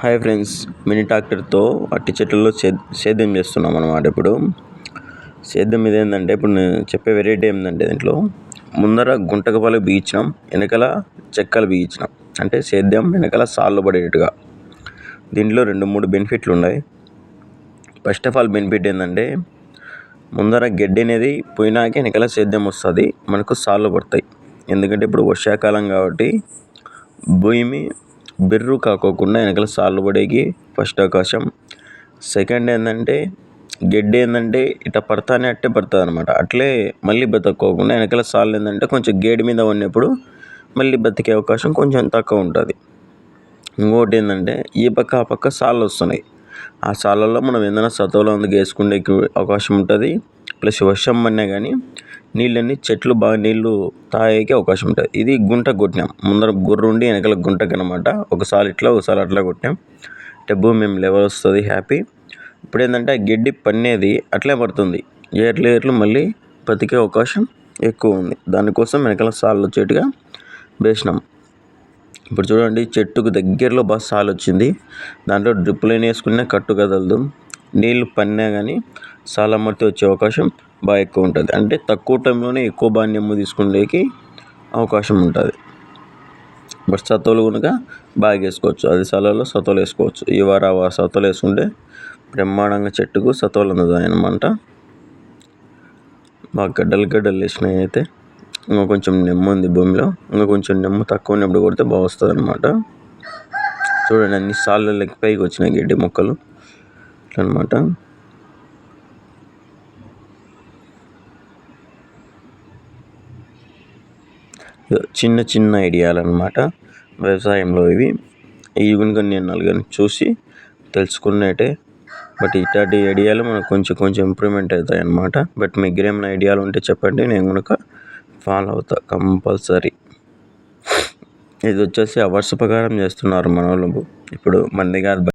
Hi friends mini ట్రాక్టర్తో అట్టి చెట్లలో సేద్యం చేస్తున్నాం అన్నమాట ఇప్పుడు. సేద్యం ఇది ఏంటంటే ఇప్పుడు నేను చెప్పే వెరైటీ ఏంటంటే దీంట్లో ముందర గుంటకపాలు బిగించినాం వెనకాల చెక్కలు బిగించినాం. అంటే సేద్యం వెనకాల సాళ్ళు పడేటట్టుగా. దీంట్లో రెండు మూడు బెనిఫిట్లు ఉన్నాయి. ఫస్ట్ ఆఫ్ ఆల్ బెనిఫిట్ ఏంటంటే ముందర గడ్డి అనేది పోయినాక వెనకాల సేద్యం వస్తుంది మనకు సాళ్ళు పడతాయి. ఎందుకంటే ఇప్పుడు వర్షాకాలం కాబట్టి భూమి బిర్రు కాకోకుండా వెనకాల సాళ్ళు పడేకి ఫస్ట్ అవకాశం సెకండ్ ఏంటంటే గడ్డి ఏంటంటే ఇట్లా పడతానే అట్టే పడుతుంది అనమాట అట్లే మళ్ళీ బతక్కోకుండా వెనకాల సాళ్ళు ఏంటంటే కొంచెం గేడి మీద ఉన్నప్పుడు మళ్ళీ బతికే అవకాశం కొంచెం తక్కువ ఉంటుంది. ఇంకోటి ఏంటంటే ఈ పక్క ఆ పక్క సాళ్ళు వస్తున్నాయి. ఆ సాళ్ళల్లో మనం ఏదైనా సతవలో అందుకు వేసుకునే అవకాశం ఉంటుంది. ప్లస్ వర్షం పడినా కానీ నీళ్ళన్నీ చెట్లు బాగా నీళ్ళు తాగేకి అవకాశం ఉంటుంది ఇది గుంట కొట్టినాం. ముందర గుర్రు ఉండి వెనకాల గుంటకి అనమాట ఒకసారి ఇట్లా ఒకసారి అట్లా కొట్టినాం. అంటే భూమి మేము లెవెల్ వస్తుంది హ్యాపీ ఇప్పుడు ఏంటంటే ఆ గడ్డి పన్నేది అట్లే పడుతుంది. ఏర్లు ఏర్లు మళ్ళీ బతికే అవకాశం ఎక్కువ ఉంది. దానికోసం వెనకాల సాళ్ళు వచ్చేట్టుగా వేసినాం. ఇప్పుడు చూడండి చెట్టుకు దగ్గరలో బాగా సాలు వచ్చింది దాంట్లో డ్రిప్ లైన్ వేసుకున్న కట్టు కదలదు. నీళ్ళు పన్నా కానీ సాలమర్తి వచ్చే అవకాశం బాగా ఎక్కువ ఉంటుంది. అంటే తక్కువ టైంలోనే ఎక్కువ ధాన్యము తీసుకునేకి అవకాశం ఉంటుంది. బట్ సత్తువలు కనుక బాగా వేసుకోవచ్చు. అది సాలలో సత్తువలు వేసుకోవచ్చు. ఈ వారం ఆ వారం సత్తువలు వేసుకుంటే బ్రహ్మాండంగా చెట్టుకు సత్తువలు అందుతాయి అనమాట బాగా గడ్డలు గడ్డలు వేసినాయి అయితే ఇంకా కొంచెం నెమ్మ ఉంది భూమిలో. ఇంకా కొంచెం నెమ్మ తక్కువ ఉన్నప్పుడు కొడితే బాగా వస్తుంది అనమాట చూడండి అన్ని సార్లు లెక్క పైకి వచ్చినాయి గడ్డి మొక్కలు. అనమాట చిన్న చిన్న ఐడియాలు అనమాట వ్యవసాయంలో ఇవి. ఇవి కనుక నేను నలుగురిని చూసి తెలుసుకున్నట్టే. బట్ ఇట్లాంటి ఐడియాలు మనకు కొంచెం కొంచెం ఇంప్రూవ్మెంట్ అవుతాయి అన్నమాట బట్ మీకు ఏమైనా ఐడియాలు ఉంటే చెప్పండి. నేను కనుక ఫాలో అవుతా కంపల్సరీ. ఇది వచ్చేసి అవర్స్ ప్రకారం చేస్తున్నారు మన వాళ్ళు ఇప్పుడు మంది కాదు